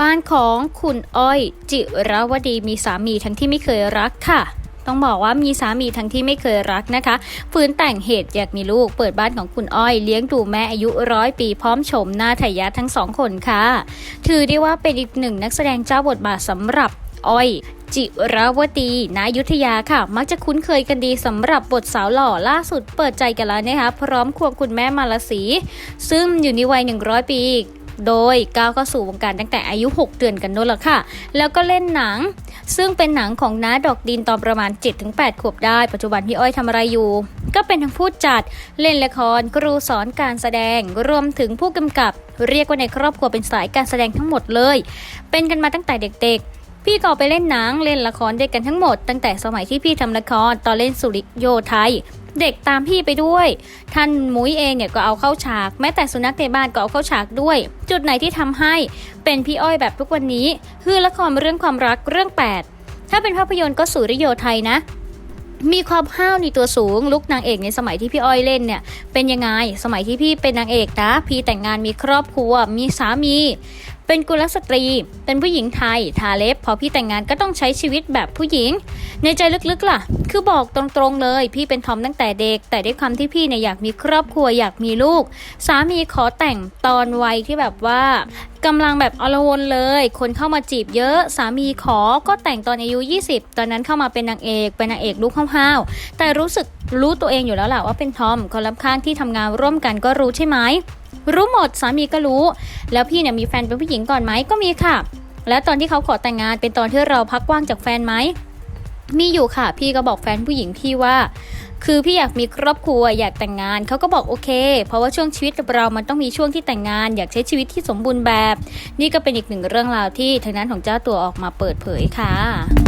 บ้านของคุณอ้อย จิรวดีมีสามีทั้งที่ไม่เคยรักค่ะต้องบอกว่ามีสามีทั้งที่ไม่เคยรักนะคะฟื้นแต่งเหตุอยากมีลูกเปิดบ้านของคุณอ้อย เลี้ยงดูแม่อายุร้อยปีพร้อมชมหน้าทายาททั้งสองคนค่ะ ถือได้ว่าเป็นอีกหนึ่งนักแสดงเจ้าบทบาทสำหรับอ้อยจิรวดีนายุทธยาค่ะ มักจะคุ้นเคยกันดีสำหรับบทสาวหล่อล่าสุดเปิดใจกันแล้วนะคะ พร้อมควงคุณแม่มาลสี ซึ่งอยู่ในวัย 100 ปี โดยก้าวเข้าสู่วงการตั้งแต่อายุ 6 เดือนกันโน่นละค่ะ แล้วก็เล่นหนัง ซึ่งเป็นหนังของน้าดอกดินตอนประมาณ 7-8 ขวบได้ ปัจจุบันพี่อ้อยทำอะไรอยู่ ก็เป็นทั้งผู้จัด เล่นละคร ครูสอนการแสดง รวมถึงผู้กำกับ เรียกว่าในครอบครัวเป็นสายการแสดงทั้งหมดเลย เป็นกันมาตั้งแต่เด็กๆพี่ก็ไปเล่นหนังเล่นละครด้วยกันทั้งหมดตั้งแต่สมัยที่พี่ทำละครตอนเล่นสุริโยไทย เด็กตามพี่ไปด้วย ท่านมุ้ยเองเนี่ยก็เอาเข้าฉาก แม้แต่สุนัขในบ้านก็เอาเข้าฉากด้วย จุดไหนที่ทำให้เป็นพี่อ้อยแบบทุกวันนี้ คือละครเรื่องความรักเรื่อง 8 ถ้าเป็นภาพยนตร์ก็สุริโยไทยนะมีความห้าวในตัวสูงลุกนางเอกในสมัยที่พี่อ้อยเล่นเนี่ยเป็นยังไงสมัยที่พี่เป็นนางเอกนะพี่แต่งงานมีครอบครัวมีสามี เป็นกุลสตรี เป็นผู้หญิงไทย ทาเล็บ พอพี่แต่งงานก็ต้องใช้ชีวิตแบบผู้หญิง ในใจลึกๆล่ะ คือบอกตรงๆเลย พี่เป็นทอมตั้งแต่เด็ก แต่ด้วยความที่พี่เนี่ยอยากมีครอบครัวอยากมีลูก สามีขอแต่งตอนวัยที่แบบว่ากำลังแบบอลวนเลย คนเข้ามาจีบเยอะ สามีขอก็แต่งตอนอายุ 20 ตอนนั้นเข้ามาเป็นนางเอก เป็นนางเอกลูกห้าวๆแต่รู้สึกรู้ตัวเองอยู่แล้วแหละว่าเป็นทอมคนรับข้างที่ทำงานร่วมกันก็รู้ใช่ไหม รู้หมดสามีก็รู้ แล้วพี่เนี่ยมีแฟนเป็นผู้หญิงก่อนไหมก็มีค่ะ แล้วตอนที่เขาขอแต่งงานเป็นตอนที่เราพักว่างจากแฟนไหมมีอยู่ค่ะ พี่ก็บอกแฟนผู้หญิงพี่ว่า คือพี่อยากมีครอบครัวอยากแต่งงานเขาก็บอกโอเค เพราะว่าช่วงชีวิตเรามันต้องมีช่วงที่แต่งงาน อยากใช้ชีวิตที่สมบูรณ์แบบ นี่ก็เป็นอีกหนึ่งเรื่องราวที่ทางนั้นของเจ้าตัวออกมาเปิดเผยค่ะ